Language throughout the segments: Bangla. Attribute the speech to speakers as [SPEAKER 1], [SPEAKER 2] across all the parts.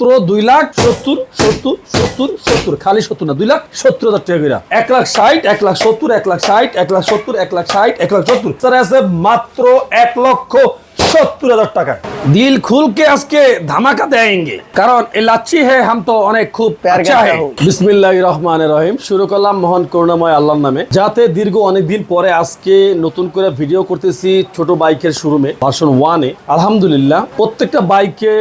[SPEAKER 1] মাত্র দুই লাখ সত্তর সত্তর সত্তর সত্তর, খালি সত্তর না, দুই লাখ সত্তর হাজার টাকা করে এক লাখ ষাট, এক লাখ সত্তর, এক লাখ ষাট, এক লাখ সত্তর, এক লাখ ষাট, এক লাখ সত্তর। স্যার, আছে মাত্র এক লক্ষ সত্তর হাজার টাকা। দিল খুল के আজকে ধামাকা দেंगे কারণ এ লাচ্ছি হে হাম তো অনেক খুব আচ্ছা হে।
[SPEAKER 2] হুঁ।
[SPEAKER 1] বিসমিল্লাহির রহমানির রহিম। শুরু করলাম মহান করুণাময় আল্লাহর নামে। যাতে দীর্ঘ অনেক দিন পরে আজকে নতুন করে ভিডিও করতেছি ছোট বাইকের শোরুমে ভার্সন ওয়ানে আলহামদুলিল্লাহ। প্রত্যেকটা বাইকে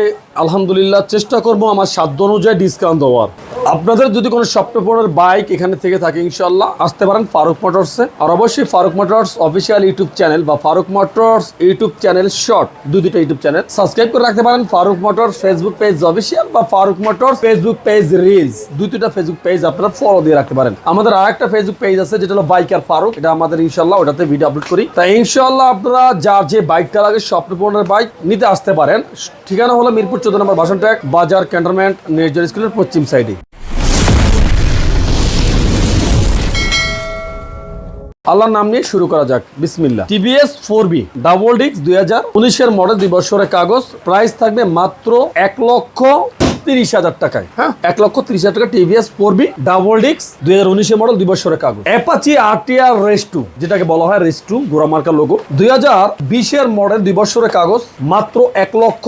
[SPEAKER 1] আলহামদুলিল্লাহ চেষ্টা করব আমার সাধ্য অনুযায়ী ডিসকাউন্ট দেওয়ার। আপনাদের যদি কোনো স্বপ্নপূরণের বাইক এখানে থেকে থাকে ইনশাল্লাহ আসতে পারেন ফারুক মোটরসে আর অবশ্যই Faruk motors official YouTube channel বা Faruk motors YouTube channel shorts দুই দুটো ইউটিউব চ্যানেল। সাবস্ক্রাইব করে রাখতে পারেন Faruk motor Facebook page official বা Faruk motor Facebook page reels. দুই দুটা ফেসবুক পেজ আপনারা ফলো দিয়ে রাখতে পারেন। আমাদের আর একটা ফেসবুক পেজ আছে, যেটা হলো বাইকার ফারুক। এটা আমাদের ইনশাল্লাহ ওটাতে ভিডিও আপলোড করি। তাই ইনশাল্লাহ আপনারা যার যে বাইকটা লাগে, স্বপ্নপূর্ণের বাইক নিতে আসতে পারেন। ঠিকানা হলো মিরপুর চোদ্দ নম্বর বাসন ট্র্যাক, বাজার ক্যান্টনমেন্ট, নির্জন স্কুলের পশ্চিম সাইডে আল্লাহর নাম নিয়ে শুরু করা যাক। বিসমিল্লা টিভিএস ফোর বি ডাবল ডিক্স দুই হাজার উনিশের মডেল দুই বছরের কাগজ। প্রাইস থাকবে মাত্র এক লক্ষ তিরিশ হাজার টাকায়। হ্যাঁ। এক লক্ষ তিরিশ হাজার টাকা টিভিএস ফোর বি ডাবল ডিক্স দুই হাজার উনিশের মডেল দুই বছরের কাগজ। অ্যাপাচি আরটিআর রেস টু যেটাকে বলা হয় রেস টু গোড়া মার্কার লোগো দুই হাজার বিশের মডেল দুই বছরের কাগজ মাত্র এক লক্ষ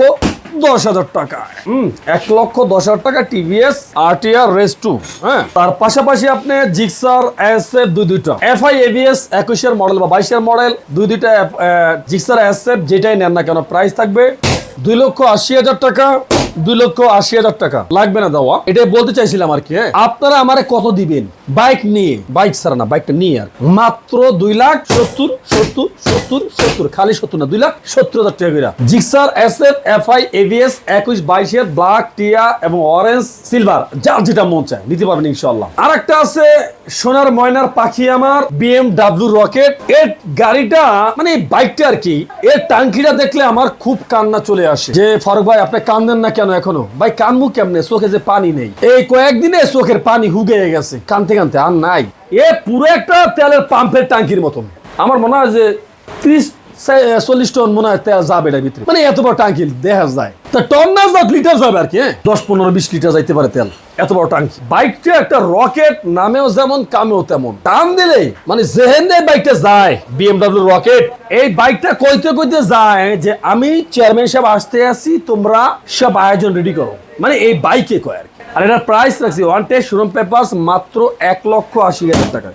[SPEAKER 1] দশ হাজার টাকা। হুম, এক লক্ষ দশ হাজার টাকা টিভিএস আরটিআর রেস টু। হ্যাঁ তার পাশাপাশি আপনি জিক্সার এস এফ দুই দুইটা। এফ আই এবিএস একুশের মডেল বা বাইশের মডেল, দুই দুইটা জিক্সার এস এফ যেটাই নেন না কেন প্রাইস থাকবে দুই লক্ষ আশি হাজার টাকা। দুই লক্ষ আশি হাজার টাকা। লাগবে না দেওয়া? এটাই বলতে চাইছিলাম আর কি হ্যাঁ? আপনারা আমারে কত দিবেন? বাইক নিয়ে। বাইক ছাড়া না, বাইকটা নিয়ে আর। মাত্র দুই লাখ সত্তর সত্তর সত্তর সত্তর, খালি সত্তর না, দুই লাখ সত্তর হাজার টাকা করে Gixxer S F F I ABS একুশ বাইশের ব্ল্যাক, টিয়া এবং অরেঞ্জ, সিলভার, যার যেটা মন চায়, নিতে পারবেন ইনশাল্লাহ আর একটা আছে সোনার ময়নার পাখি আমার, বিএমডাব্লিউ রকেট। এর গাড়িটা মানে বাইকটা আর কি, এর টাঙ্কিটা দেখলে আমার খুব কান্না চলে আসে। যে ফারুক ভাই, আপনি কান্দেন না কেন? এখনও? ভাই, কান মুখ কেমনে? চোখে যে পানি নেই। এই কয়েকদিনে চোখের পানি হুগে গেছে, কানতে কানতে, আর নাই। এ পুরো একটা তেলের পাম্পের টাঙ্কির মতন। আমার মনে হয় যে ত্রিশ চল্লিশ টন মনে হয় তেল যাবে এটার ভিতরে। মানে এত বড় টাঙ্কি দেখা যায়। তা টন না যাক লিটার যাবে আর কি হ্যাঁ? দশ, পনেরো, বিশ লিটার যাইতে পারে তেল। এত বড় টাঙ্কি বাইকটা একটা রকেট নামেও যেমন, কামেও তেমন। টান দিলে মানে যেহেন বাইকটা যায়। বিএমডাব্লিউ রকেট এই বাইকটা কইতে কইতে যায় যে, আমি চেয়ারম্যান সাহেব আসতে আসি তোমরা সব আয়োজন রেডি করো। মানে এই বাইকে কয় আর কি। আর এটার প্রাইস রাখছি ওয়ান টেস্ট শোরুম পেপার্স মাত্র এক লক্ষ আশি হাজার টাকা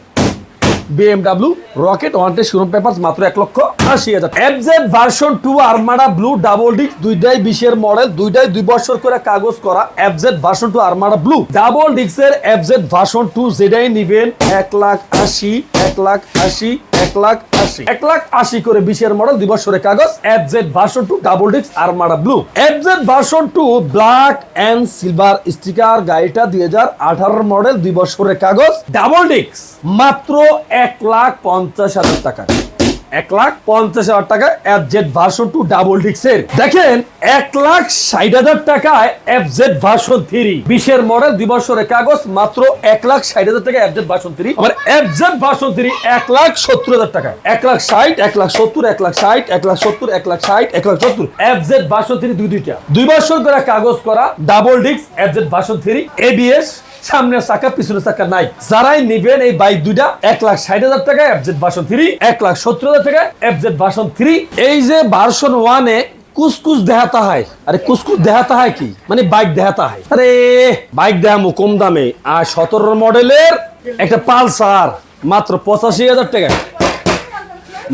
[SPEAKER 1] BMW rocket one time showroom paper মাত্র এক লক্ষ আশি হাজার FZ version two Armada blue double disc দুইটাই বিশের মডেল দুইটাই দুই বছর করে কাগজ করা FZ version two Armada blue double ডিক্সের FZ version two যেটাই নিবেন এক লাখ আশি, এক লাখ আশি এক লাখ আশি। এক লাখ আশি করে বিশের মডেল দুই বছরের কাগজ FZ version two double disc Armada blue FZ version two black silver sticker গাড়িটা দুই হাজার আঠারোর মডেল কাগজ ডাবল ডিস্ক মাত্র এক লাখ পঞ্চাশ হাজার টাকা। এক লাখ পঞ্চাশ হাজার টাকা F Z version two double ডিক্সের দেখেন এক লাখ ষাট হাজার টাকায় এফ জেড ভার্সন থ্রি বিশের মডেল দুই বছরের কাগজ মাত্র এক লাখ ষাট হাজার টাকা এফ জেড ভার্সন থ্রি আবার এফ জেড ভার্সন থ্রি এক লাখ সত্তর হাজার টাকা এক লাখ ষাট এক লাখ সত্তর এক লাখ ষাট এক লাখ সত্তর এক লাখ ষাট এক লাখ সত্তর এফ জেড ভার্সন থ্রি দুই দুইটা দুই বছর করে কাগজ করা ডাবল ডিক্স F Z version three ABS সামনের চাকা পিছনের চাকা নাই। যারাই নিবেন এই বাইক দুইটা, এক লাখ ষাট হাজার টাকা এফজেড ভার্সন থ্রি এক লাখ সত্তর হাজার টাকা এফজেড ভার্সন থ্রি এই যে ভার্সন ওয়ানে কুসকুস দেখাতা হয়। আরে কুসকুস দেখাতা হয় কি? মানে বাইক দেখাতা হয়। আরে, বাইক দেখামো কম দামে। আর সতেরো মডেলের একটা পালসার, মাত্র পঁচাশি হাজার টাকা।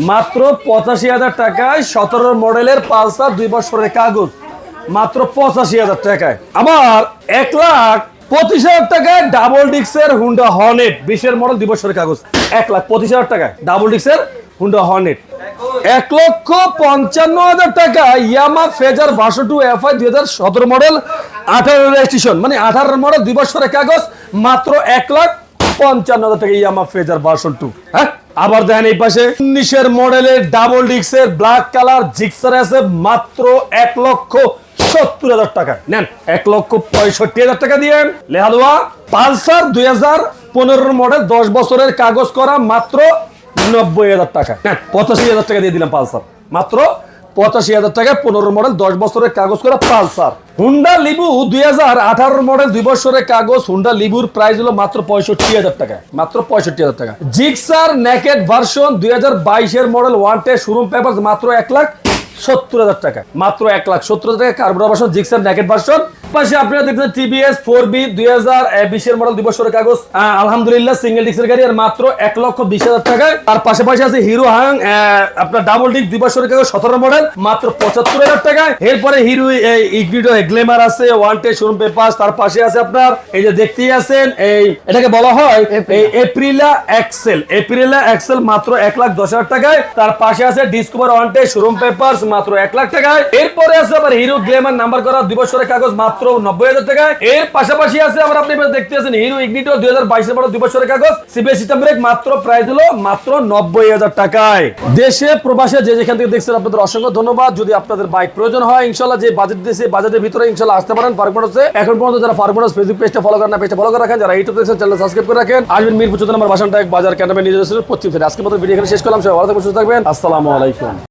[SPEAKER 1] মাত্র পঁচাশি হাজার টাকায় সতেরো মডেলের পালসার, দুই বছরের কাগজ, মাত্র পঁচাশি হাজার টাকায়। আবার এক লাখ পঁচিশ হাজার টাকায় ডাবল ডিক্সের হুন্ডা হর্নেট বিশের মডেল দুই বছরের কাগজ। এক লাখ পঁচিশ হাজার টাকায় ডাবল ডিক্সের হুন্ডা হর্নেট এক লক্ষ পঞ্চান্ন হাজার টাকা ইয়ামা ফেজার বাসো টু এফ আই দুই হাজার সতেরো মডেল আঠারো রেজিস্ট্রেশন মানে আঠারো মডেল দুই বছরের কাগজ, মাত্র এক লাখ পঞ্চান্ন হাজার টাকা ইয়ামা ফেজার ভার্সন টু হ্যাঁ আবার দেখেন এই পাশে। উনিশের মডেলের ডাবল ডিক্সের ব্ল্যাক কালার জিক্সার আছে মাত্র এক লক্ষ সত্তর হাজার টাকা। নেন, এক লক্ষ পঁয়ষট্টি হাজার টাকা দিয়েন লেহাদুয়া, পালসার দুই হাজার পনেরো মডেল দশ বছরের কাগজ করা, মাত্র নব্বই হাজার টাকা। নেন, পঁচাশি হাজার টাকা দিয়ে দিলাম পালসার। মাত্র পঁচাশি হাজার টাকায় পনেরো মডেল দশ বছরের কাগজ করা পালসার। হুন্ডা লিবু দুই হাজার আঠারো মডেল দুই বছরের কাগজ হুন্ডা লিবুর প্রাইস হলো মাত্র পঁয়ষট্টি হাজার টাকা। মাত্র পঁয়ষট্টি হাজার টাকা। জিক্সার নেকেট ভার্সন দুই হাজার বাইশের model one time showroom paper মাত্র এক লাখ সত্তর হাজার টাকা। মাত্র এক লাখ সত্তর হাজার টাকা carbon version Gixxer naked version পাশে আপনারা দেখছেন টিভিএস ফোর বি দুই হাজার বিশের মডেল দুই বছরের কাগজ। আলহামদুলিল্লাহ সিঙ্গেল ডিক্সের গাড়ি আর মাত্র এক লক্ষ বিশ হাজার টাকায়। তার পাশাপাশি আছে হিরো হাং আপনার ডাবল ডিক দুই বছরের কাগজ সতেরো মডেল মাত্র পঁচাত্তর হাজার টাকায়। এরপরে হিরো ইগনিটো গ্লেমার আছে ওয়ান টে শোরুম পেপার তার পাশে আছে আপনার এই যে দেখতেই আছেন এই এটাকে বলা হয় এপ্রিলা এক্সেল এপ্রিলা এক্সেল মাত্র এক লাখ দশ হাজার টাকায়। তার পাশে আছে Discover one time showroom paper মাত্র এক লাখ টাকায়। এরপরে আছে আবার হিরো গ্লেমার নাম্বার করা দুই বছরের কাগজ মাত্র নব্বই হাজার টাকায় এর পাশাপাশি আছে, আবার আপনি দেখতে আছেন, হিরো ইগনিটো দুই হাজার বাইশের মডেল দুই বছরের কাগজ। সিবিএস ব্রেক, মাত্র প্রাইস হলো মাত্র নব্বই হাজার টাকায়। দেশে, প্রবাসে যে যেখান থেকে দেখছেন আপনাদের অসংখ্য ধন্যবাদ। যদি আপনাদের বাইক প্রয়োজন হয়, ইনশাল্লাহ যে বাজেট দেশে বাজেটের ভিতরে ইনশাল্লাহ আসতে পারেন। ফার্মোডসে এখন পর্যন্ত যারা ফার্মোডস ফেসবুক পেজটা ফলো করেন না পেজটা ফলো করে রাখেন। যারা ইউটিউব দেখছেন চ্যানেল সাবস্ক্রাইব করে রাখেন। আসবেন মিরপুর চোদ্দ নম্বর বাসানটা বাজার ক্যান্টনমেন্ট নিজের পশ্চিম ফেরে আজকে মতো ভিডিও এখানে শেষ করলাম। সবাই ভালো থাকবেন, সুস্থ থাকবেন। আসসালামু আলাইকুম।